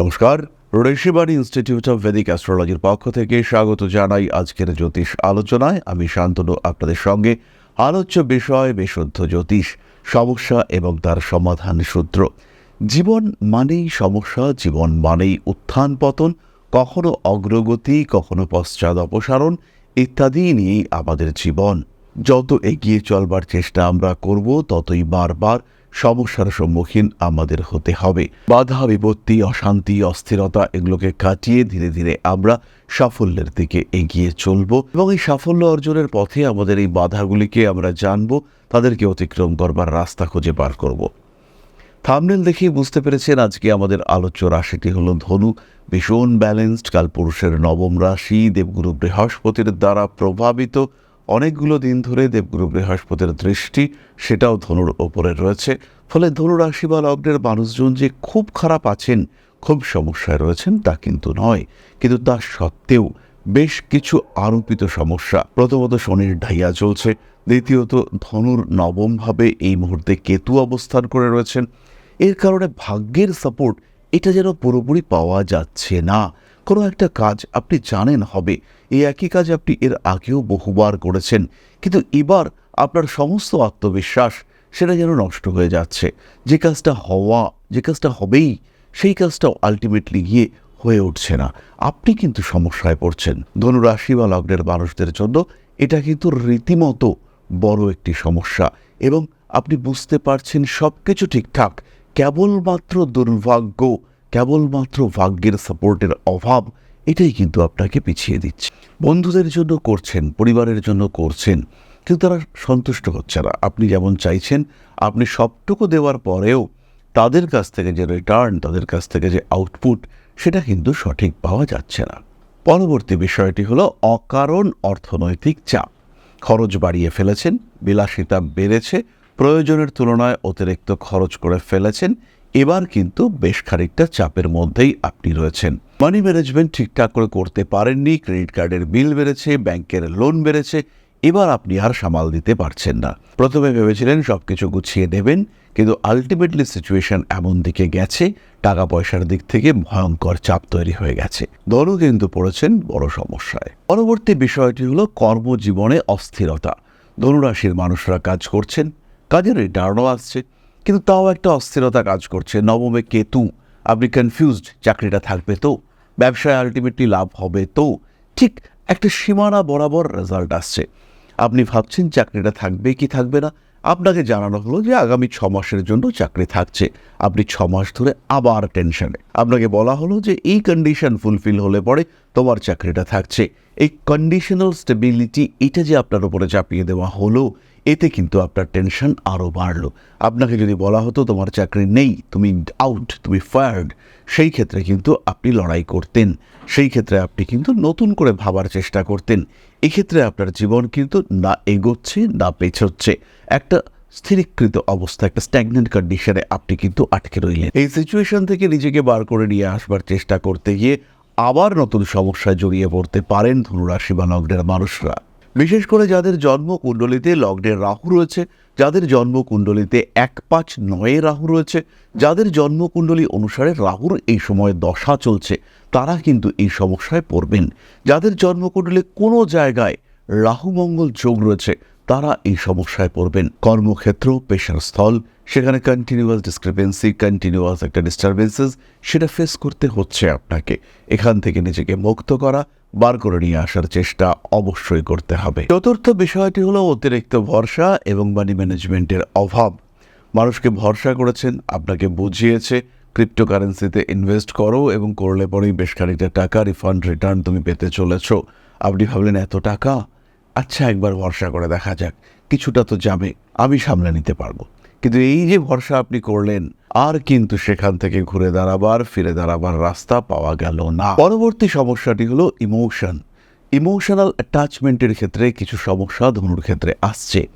নমস্কার, Rishibani institute of Vedic অ্যাস্ট্রোলজির পক্ষ থেকে স্বাগত জানাই আজকের জ্যোতিষ আলোচনায়। আমি শান্তনু, আপনাদের সঙ্গে আলোচ্য বিষয় বিশুদ্ধ জ্যোতিষ, সমস্যা এবং তার সমাধান সূত্র। জীবন মানেই সমস্যা, জীবন মানেই উত্থান পতন, কখনো অগ্রগতি, কখনো পশ্চাৎ অপসারণ, ইত্যাদি নিয়েই আমাদের জীবন। যত এগিয়ে চলবার চেষ্টা আমরা করব, ততই বারবার সমস্যার সম্মুখীন আমাদের হতে হবে। বাধা, বিপত্তি, অশান্তি, অস্থিরতা এগুলোকে কাটিয়ে ধীরে ধীরে আমরা সাফল্যের দিকে এগিয়ে চলব এবং এই সাফল্য অর্জনের পথে আমাদের এই বাধাগুলিকে আমরা জানব, তাদেরকে অতিক্রম করবার রাস্তা খুঁজে বার করব। থামনেল দেখেই বুঝতে পেরেছেন আজকে আমাদের আলোচ্য রাশিটি হলো ধনু। ভীষণ ব্যালেন্সড কালপুরুষের নবম রাশি, দেবগুরু বৃহস্পতির দ্বারা প্রভাবিত। অনেকগুলো দিন ধরে দেবগুরু বৃহস্পতির দৃষ্টি সেটাও ধনুর ওপরে রয়েছে। ফলে ধনু রাশি বা লগ্নের মানুষজন যে খুব খারাপ আছেন, খুব সমস্যায় রয়েছেন তা কিন্তু নয়। কিন্তু তা সত্ত্বেও বেশ কিছু আরোপিত সমস্যা। প্রথমত শনির ঢাইয়া চলছে, দ্বিতীয়ত ধনুর নবমভাবে এই মুহূর্তে কেতু অবস্থান করে রয়েছেন। এর কারণে ভাগ্যের সাপোর্ট এটা যেন পুরোপুরি পাওয়া যাচ্ছে না। কোনো একটা কাজ আপনি জানেন হবে। এই একই কাজ আপনি এর আগেও বহুবার করেছেন। কিন্তু এবার আপনার সমস্ত আত্মবিশ্বাস সেটা যেন নষ্ট হয়ে যাচ্ছে। যে কাজটা হওয়া, যে কাজটা হবেই, সেই কাজটাও আলটিমেটলি গিয়ে হয়ে উঠছে না। আপনি কিন্তু সমস্যায় পড়ছেন। ধনুরাশি বা লগ্নের মানুষদের জন্য এটা কিন্তু রীতিমতো বড় একটি সমস্যা এবং আপনি বুঝতে পারছেন সব কিছু ঠিকঠাক। কেবলমাত্র দুর্ভাগ্য কেবলমাত্র ভাগ্যের সাপোর্টের অভাব, এটাই কিন্তু আপনাকে পিছিয়ে দিচ্ছে। বন্ধুদের জন্য করছেন, পরিবারের জন্য করছেন, কিন্তু তারা সন্তুষ্ট হচ্ছে না। আপনি যেমন চাইছেন, আপনি সবটুকু দেওয়ার পরেও তাদের কাছ থেকে যে রিটার্ন তাদের কাছ থেকে যে আউটপুট সেটা কিন্তু সঠিক পাওয়া যাচ্ছে না। পরবর্তী বিষয়টি হলো অকারণ অর্থনৈতিক চাপ। খরচ বাড়িয়ে ফেলেছেন, বিলাসিতা বেড়েছে, প্রয়োজনের তুলনায় অতিরিক্ত খরচ করে ফেলেছেন এবার কিন্তু বেশ খানিকটা চাপের মধ্যেই আপনি রয়েছেন। মানি ম্যানেজমেন্ট ঠিকঠাক করে করতে পারেননি ক্রেডিট কার্ডের বিল বেড়েছে, ব্যাংকের লোন বেড়েছে, এবার আপনি আর সামাল দিতে পারছেন না। প্রথমে ভেবেছিলেন সব কিছু গুছিয়ে নেবেন কিন্তু আলটিমেটলি সিচুয়েশন এমন দিকে গেছে টাকা পয়সার দিক থেকে ভয়ঙ্কর চাপ তৈরি হয়ে গেছে। দলও কিন্তু পড়েছেন বড় সমস্যায়। পরবর্তী বিষয়টি হলো কর্মজীবনে অস্থিরতা। ধনুরাশির মানুষরা কাজ করছেন, কাজের রিটার্নও আসছে। কিন্তু তাও একটা অস্থিরতা কাজ করছে। নবমে কেতু, আপনি কনফিউজড চাকরিটা থাকবে তো। ব্যবসায় আলটিমেটলি লাভ হবে তো। ঠিক একটা সীমানা বরাবর রেজাল্ট আসছে। আপনি ভাবছেন চাকরিটা থাকবে কি থাকবে না? আপনাকে জানানো হলো যে আগামী ছ মাসের জন্য চাকরি থাকছে। আপনি ছ মাস ধরে আবার টেনশনে আপনাকে বলা হলো যে এই কন্ডিশন ফুলফিল হলে পরে তোমার চাকরিটা থাকছে। এই কন্ডিশনাল স্টেবিলিটি এটা যে আপনার উপরে চাপিয়ে দেওয়া হলো এতে কিন্তু আপনার টেনশন আরও বাড়লো। আপনাকে যদি বলা হতো তোমার চাকরি নেই, তুমি আউট তুমি ফায়ার্ড সেই ক্ষেত্রে কিন্তু আপনি লড়াই করতেন। সেই ক্ষেত্রে আপনি কিন্তু নতুন করে ভাবার চেষ্টা করতেন। এক্ষেত্রে আপনার জীবন কিন্তু না এগোচ্ছে, না পেছোচ্ছে। একটা স্থিরীকৃত অবস্থা, একটা স্ট্যাগনেন্ট কন্ডিশনে আপনি কিন্তু আটকে রইলেন। এই সিচুয়েশন থেকে নিজেকে বার করে নিয়ে আসবার চেষ্টা করতে গিয়ে আবার নতুন সমস্যায় জড়িয়ে পড়তে পারেন ধনুরাশি বা লগ্নের মানুষরা। বিশেষ করে যাদের জন্ম কুণ্ডলিতে লগ্নের রাহু রয়েছে, যাদের জন্ম কুণ্ডলিতে এক পাঁচ নয়ে রাহু রয়েছে, যাদের জন্ম কুণ্ডলী অনুসারে রাহুর এই সময় দশা চলছে, তারা কিন্তু এই সমস্যায় পড়বেন। যাদের জন্মকুণ্ডলে কোনো জায়গায় রাহু মঙ্গল যোগ রয়েছে তারা এই সমস্যায় পড়বেন। কর্মক্ষেত্র, পেশার স্থল, সেখানে কন্টিনিউয়াস ডিসক্রিপেন্সি কন্টিনিউয়াস একটা ডিস্টারবেন্সেস সেটা ফেস করতে হচ্ছে আপনাকে। এখান থেকে নিজেকে মুক্ত করা, বার করে নিয়ে আসার চেষ্টা অবশ্যই করতে হবে। চতুর্থ বিষয়টি হলো অতিরিক্ত ভরসা এবং মানি ম্যানেজমেন্টের অভাব। মানুষকে ভরসা করেছেন, আপনাকে বুঝিয়েছে ক্রিপ্টোকারেন্সিতে ইনভেস্ট করো এবং করলে পরেই বেশ খানিকটা টাকা রিফান্ড রিটার্ন তুমি পেতে চলেছ। আপনি ভাবলেন, এত টাকা? আচ্ছা একবার ভরসা করে দেখা যাক। কিছুটা তো যাবে, আমি সামলে নিতে পারব। কিন্তু এই যে ভরসা আপনি করলেন, আর কিন্তু সেখান থেকে ঘুরে দাঁড়াবার, ফিরে দাঁড়াবার রাস্তা পাওয়া গেল না। পরবর্তী সমস্যাটি হলো ইমোশন। ইমোশনাল অ্যাটাচমেন্টের ক্ষেত্রে কিছু সমস্যা ধনুর ক্ষেত্রে আসছে।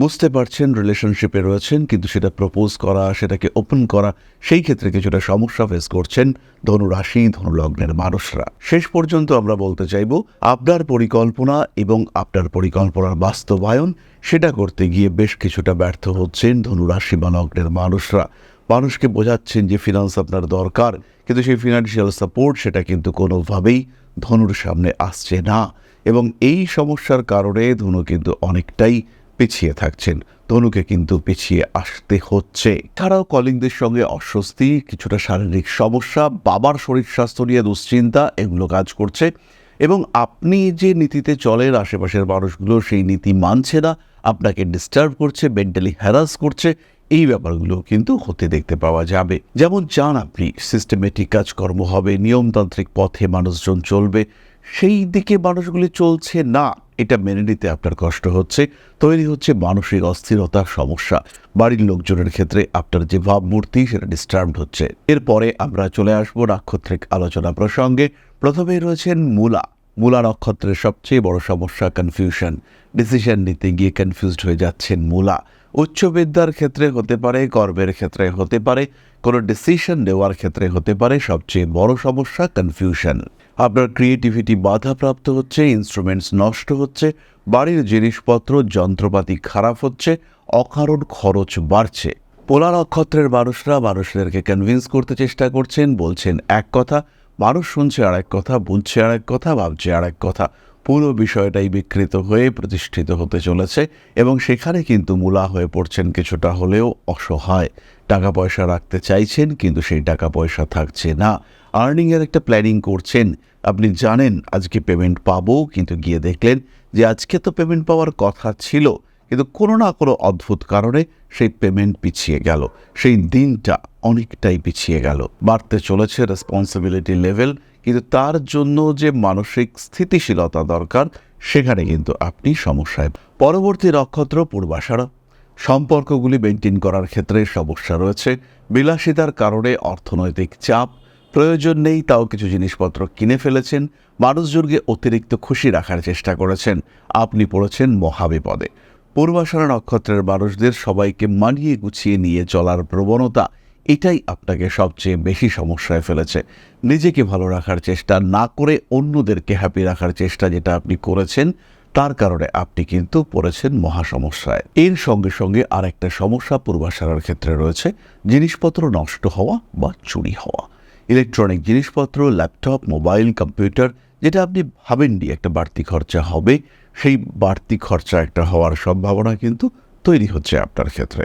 বুঝতে পারছেন রিলেশনশিপে রয়েছেন, কিন্তু সেটা প্রপোজ করা, সেটাকে ওপেন করা, সেই ক্ষেত্রে কিছুটা সমস্যা ফেস করছেন ধনু রাশি ধনুলগ্নের মানুষরা। শেষ পর্যন্ত আমরা বলতে চাইব, আপনার পরিকল্পনা এবং আপনার পরিকল্পনার বাস্তবায়ন, সেটা করতে গিয়ে বেশ কিছুটা ব্যর্থ হচ্ছেন ধনু রাশি বা লগ্নের মানুষরা। মানুষকে বোঝাচ্ছেন যে ফিনান্স আপনার দরকার, কিন্তু সেই ফিনান্সিয়াল সাপোর্ট সেটা কিন্তু কোনোভাবেই ধনুর সামনে আসছে না। এবং এই সমস্যার কারণে ধনু কিন্তু অনেকটাই পিছিয়ে থাকছেন। তনুকে কিন্তু পিছিয়ে আসতে হচ্ছে। এছাড়াও কলিংদের সঙ্গে অস্বস্তি, কিছুটা শারীরিক সমস্যা, বাবার শরীর স্বাস্থ্য নিয়ে দুশ্চিন্তা, এগুলো কাজ করছে। এবং আপনি যে নীতিতে চলেন, আশেপাশের মানুষগুলো সেই নীতি মানছে না, আপনাকে ডিস্টার্ব করছে মেন্টালি হ্যারাস করছে, এই ব্যাপারগুলো কিন্তু হতে দেখতে পাওয়া যাবে। যেমন চান আপনি সিস্টেমেটিক কাজকর্ম হবে, নিয়মতান্ত্রিক পথে মানুষজন চলবে, সেই দিকে মানুষগুলি চলছে না। এটা মেনে নিতে আপনার কষ্ট হচ্ছে। তৈরি হচ্ছে মানসিক অস্থিরতার সমস্যা। বাড়ির লোকজনের ক্ষেত্রে আপনার যে ভাবমূর্তি সেটা ডিস্টার্বড হচ্ছে। এরপরে আমরা চলে আসব নাক্ষত্রিক আলোচনা প্রসঙ্গে। প্রথমেই রয়েছেন মূলা। মূলা নক্ষত্রের সবচেয়ে বড় সমস্যা কনফিউশন ডিসিশন নিতে গিয়ে কনফিউজড হয়ে যাচ্ছেন মূলা। উচ্চ বিদ্যার ক্ষেত্রে হতে পারে, কর্মের ক্ষেত্রে হতে পারে, কোনো ডিসিশন নেওয়ার ক্ষেত্রে হতে পারে সবচেয়ে বড় সমস্যা কনফিউশন আপনার ক্রিয়েটিভিটি বাধাপ্রাপ্ত হচ্ছে ইনস্ট্রুমেন্টস নষ্ট হচ্ছে, বাড়ির জিনিসপত্র, যন্ত্রপাতি খারাপ হচ্ছে, অকারণ খরচ বাড়ছে। পোলা নক্ষত্রের মানুষরা মানুষদেরকে কনভিন্স করতে চেষ্টা করছেন, বলছেন এক কথা, মানুষ শুনছে আর কথা, বুঝছে আর এক কথা, ভাবছে আর কথা। পুরো বিষয়টাই বিকৃত হয়ে প্রতিষ্ঠিত হতে চলেছে এবং সেখানে কিন্তু মূলা হয়ে পড়ছেন কিছুটা হলেও অসহায়। টাকা পয়সা রাখতে চাইছেন, কিন্তু সেই টাকা পয়সা থাকছে না। আর্নিংয়ের একটা প্ল্যানিং করছেন। আপনি জানেন, আজকে পেমেন্ট পাবো, কিন্তু গিয়ে দেখলেন যে আজকে তো পেমেন্ট পাওয়ার কথা ছিল, কিন্তু কোনো না কোনো অদ্ভুত কারণে সেই পেমেন্ট পিছিয়ে গেল। সেই দিনটা অনেকটাই পিছিয়ে গেল। বাড়তে চলেছে রেসপন্সিবিলিটি লেভেল কিন্তু তার জন্য যে মানসিক স্থিতিশীলতা দরকার, সেখানে কিন্তু আপনি সমস্যায়। পরবর্তী নক্ষত্র পূর্বাষাঢ়া সম্পর্কগুলি মেনটেন করার ক্ষেত্রে সমস্যা রয়েছে। বিলাসিতার কারণে অর্থনৈতিক চাপ প্রয়োজন নেই, তাও কিছু জিনিসপত্র কিনে ফেলেছেন। মানুষজনকে অতিরিক্ত খুশি রাখার চেষ্টা করেছেন। আপনি পড়েছেন মহাবিপদে। পূর্বাষাঢ়া নক্ষত্রের মানুষদের সবাইকে মানিয়ে গুছিয়ে নিয়ে চলার প্রবণতা, এটাই আপনাকে সবচেয়ে বেশি সমস্যায় ফেলেছে। নিজেকে ভালো রাখার চেষ্টা না করে অন্যদেরকে হ্যাপি রাখার চেষ্টা যেটা আপনি করেছেন, তার কারণে আপনি কিন্তু পড়েছেন মহা সমস্যায় এর সঙ্গে সঙ্গে আরেকটা সমস্যা পূর্বাশারার ক্ষেত্রে রয়েছে। জিনিসপত্র নষ্ট হওয়া বা চুরি হওয়া। ইলেকট্রনিক জিনিসপত্র, ল্যাপটপ, মোবাইল, কম্পিউটার, যেটা আপনি ভাবেননি একটা বাড়তি খরচা হবে, সেই বাড়তি খরচা একটা হওয়ার সম্ভাবনা কিন্তু তৈরি হচ্ছে আপনার ক্ষেত্রে।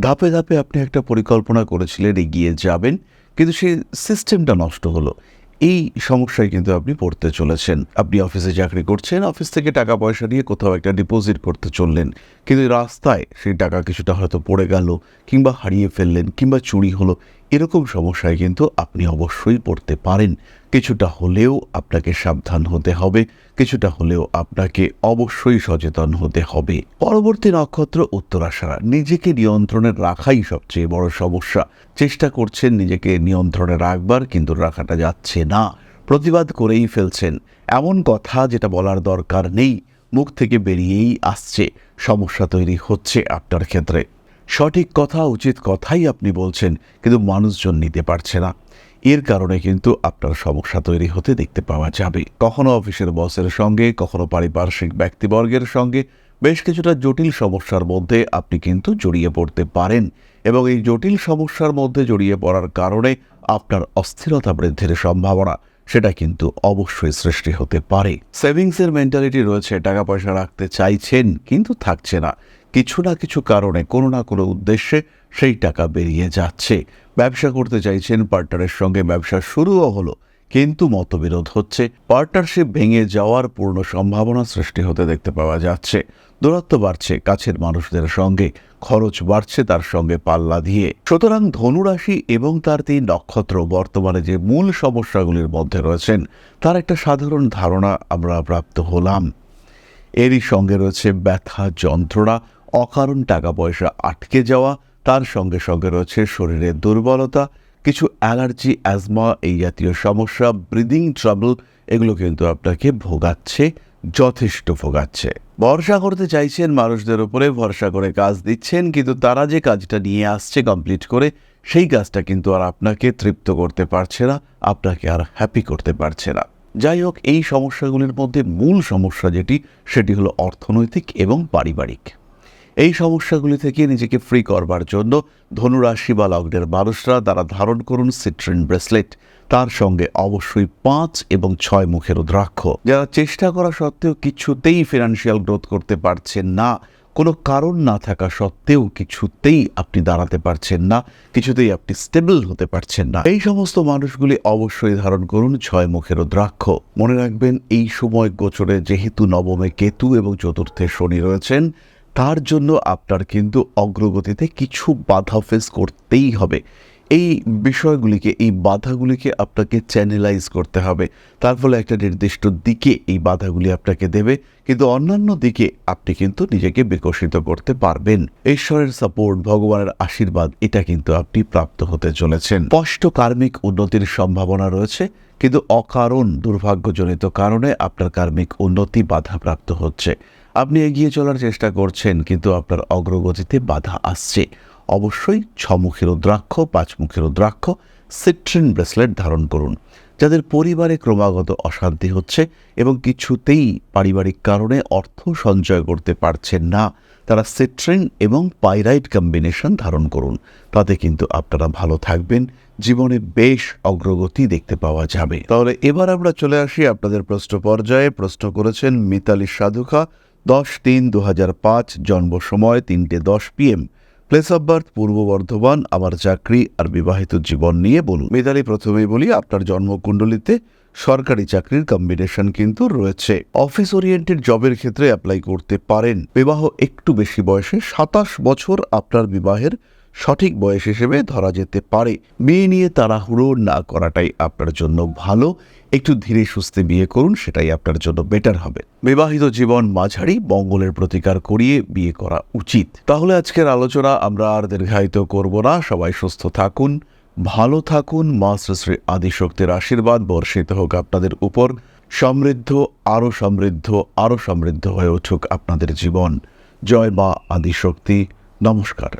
ধাপে ধাপে আপনি একটা পরিকল্পনা করেছিলেন, এগিয়ে যাবেন, কিন্তু সেই সিস্টেমটা নষ্ট হলো। এই সমস্যায় কিন্তু আপনি পড়তে চলেছেন। আপনি অফিসে চাকরি করছেন, অফিস থেকে টাকা পয়সা নিয়ে কোথাও একটা ডিপোজিট করতে চললেন। কিন্তু রাস্তায় সেই টাকা কিছুটা হয়তো পড়ে গেল কিংবা হারিয়ে ফেললেন কিংবা চুরি হলো, এরকম সমস্যায় কিন্তু আপনি অবশ্যই পড়তে পারেন। কিছুটা হলেও আপনাকে সাবধান হতে হবে, কিছুটা হলেও আপনাকে অবশ্যই সচেতন হতে হবে। পরবর্তী নক্ষত্র উত্তরাশারা নিজেকে নিয়ন্ত্রণে রাখাই সবচেয়ে বড় সমস্যা। চেষ্টা করছেন নিজেকে নিয়ন্ত্রণে রাখবার, কিন্তু রাখাটা যাচ্ছে না। প্রতিবাদ করেই ফেলছেন। এমন কথা যেটা বলার দরকার নেই। মুখ থেকে বেরিয়েই আসছে। সমস্যা তৈরি হচ্ছে আপনার ক্ষেত্রে। সঠিক কথা, উচিত কথাই আপনি বলছেন, কিন্তু মানুষজন নিতে পারছে না। এর কারণে কিন্তু আপনার সমস্যা তৈরি হতে দেখতে পাওয়া যাবে। কখনো অফিসের বসের সঙ্গে, কখনো পারিপার্শ্বিক ব্যক্তিবর্গের সঙ্গে বেশ কিছুটা জটিল সমস্যার মধ্যে আপনি কিন্তু জড়িয়ে পড়তে পারেন এবং এই জটিল সমস্যার মধ্যে জড়িয়ে পড়ার কারণে আপনার অস্থিরতা বৃদ্ধির সম্ভাবনা সেটা কিন্তু অবশ্যই সৃষ্টি হতে পারে। সেভিংসের মেন্টালিটি রয়েছে টাকা পয়সা রাখতে চাইছেন কিন্তু থাকছে না। কিছু না কিছু কারণে কোনো না কোনো উদ্দেশ্যে সেই টাকা বেরিয়ে যাচ্ছে। ব্যবসা করতে চাইছেন পার্টনারের সঙ্গে ব্যবসা শুরুও হলো। কিন্তু মতবিরোধ হচ্ছে। পার্টনারশিপ ভেঙে যাওয়ার পূর্ণ সম্ভাবনা সৃষ্টি হতে দেখতে পাওয়া যাচ্ছে। দূরত্ব বাড়ছে, কাছের মানুষদের সঙ্গে খরচ বাড়ছে, তার সঙ্গে পাল্লা দিয়ে। সুতরাং ধনুরাশি এবং তার তিন নক্ষত্র বর্তমানে যে মূল সমস্যাগুলির মধ্যে রয়েছেন, তার একটা সাধারণ ধারণা আমরা প্রাপ্ত হলাম। এরই সঙ্গে রয়েছে ব্যথা, যন্ত্রণা, অকারণ, টাকা পয়সা আটকে যাওয়া, তার সঙ্গে সঙ্গে রয়েছে শরীরের দুর্বলতা কিছু অ্যালার্জি, অ্যাজমা এই জাতীয় সমস্যা, ব্রিদিং ট্রাবল, এগুলো কিন্তু আপনাকে ভোগাচ্ছে, যথেষ্ট ভোগাচ্ছে। ভরসা করতে চাইছেন মানুষদের উপরে, ভরসা করে কাজ দিচ্ছেন, কিন্তু তারা যে কাজটা নিয়ে আসছে কমপ্লিট করে, সেই কাজটা কিন্তু আর আপনাকে তৃপ্ত করতে পারছে না, আপনাকে আর হ্যাপি করতে পারছে না। যাই হোক, এই সমস্যাগুলির মধ্যে মূল সমস্যা যেটি, সেটি হলো অর্থনৈতিক এবং পারিবারিক। এই সমস্যাগুলি থেকে নিজেকে ফ্রি করবার জন্য ধনুরাশি বা লগ্নের মানুষরা দ্বারা ধারণ করুন সিট্রিন ব্রেসলেট তার সঙ্গে অবশ্যই পাঁচ এবং ছয় মুখের রুদ্রাক্ষ। যারা চেষ্টা করা সত্ত্বেও কিছুতেই ফিনান্সিয়াল গ্রোথ করতে পারছেন না, কোনো কারণ না থাকা সত্ত্বেও কিছুতেই আপনি দাঁড়াতে পারছেন না, কিছুতেই আপনি স্টেবল হতে পারছেন না। এই সমস্ত মানুষগুলি অবশ্যই ধারণ করুন ছয় মুখের দ্রাক্ষ মনে রাখবেন, এই সময় গোচরে যেহেতু নবমে কেতু এবং চতুর্থে শনি রয়েছেন তার জন্য আপনার কিন্তু অগ্রগতিতে কিছু বাধা ফেস করতেই হবে। এই বিষয়গুলিকে, এই বাধাগুলিকে আপনাকে চ্যানেলাইজ করতে হবে। তার ফলে একটা নির্দিষ্ট দিকে এই বাধাগুলি আপনাকে দেবে, কিন্তু অন্যান্য দিকে আপনি কিন্তু নিজেকে বিকশিত করতে পারবেন। ঈশ্বরের সাপোর্ট ভগবানের আশীর্বাদ, এটা কিন্তু আপনি প্রাপ্ত হতে চলেছেন। স্পষ্ট কার্মিক উন্নতির সম্ভাবনা রয়েছে, কিন্তু অকারণ দুর্ভাগ্যজনিত কারণে আপনার কার্মিক উন্নতি বাধাপ্রাপ্ত হচ্ছে। আপনি এগিয়ে চলার চেষ্টা করছেন, কিন্তু আপনার অগ্রগতিতে বাধা আসছে। অবশ্যই ছমুখী রুদ্রাক্ষ, পাঁচমুখী রুদ্রাক্ষ, সিট্রিন ব্রেসলেট ধারণ করুন, যাদের পরিবারে ক্রমাগত অশান্তি হচ্ছে এবং কিছুতেই পারিবারিক কারণে অর্থ সঞ্চয় করতে পারছেন না, তারা সিট্রিন এবং পাইরাইট কম্বিনেশন ধারণ করুন। তাতে কিন্তু আপনারা ভালো থাকবেন, জীবনে বেশ অগ্রগতি দেখতে পাওয়া যাবে। তাহলে এবার আমরা চলে আসি আপনাদের প্রশ্ন পর্যায়ে। প্রশ্ন করেছেন মিতালি সাধুখা দশ তিন দু হাজার পাঁচ জন্ম সময় তিনটে দশ পিএম প্লেস অব বার্থ পূর্ব বর্ধমান, আমার চাকরি আর বিবাহিত জীবন নিয়ে বলুন। মিতালি প্রথমেই বলি, আপনার জন্মকুণ্ডলিতে সরকারি চাকরির কম্বিনেশন কিন্তু রয়েছে। অফিস ওরিয়েন্টেড জবের ক্ষেত্রে অ্যাপ্লাই করতে পারেন। বিবাহ একটু বেশি বয়সে, সাতাশ বছর আপনার বিবাহের সঠিক বয়স হিসেবে ধরা যেতে পারে। বিয়ে নিয়ে তাড়াহুড়ো না করাটাই আপনার জন্য ভালো। একটু ধীরে সুস্থে বিয়ে করুন, সেটাই আপনার জন্য বেটার হবে। বিবাহিত জীবন মাঝারি, মঙ্গলের প্রতিকার করিয়ে বিয়ে করা উচিত। তাহলে আজকের আলোচনা আমরা আর দীর্ঘায়িত করব না। সবাই সুস্থ থাকুন, ভালো থাকুন, মা শ্রী আদিশক্তির আশীর্বাদ, বর্ষিত হোক আপনাদের উপর। সমৃদ্ধ আরও সমৃদ্ধ আরও সমৃদ্ধ হয়ে উঠুক আপনাদের জীবন। জয় মা আদিশক্তি। নমস্কার।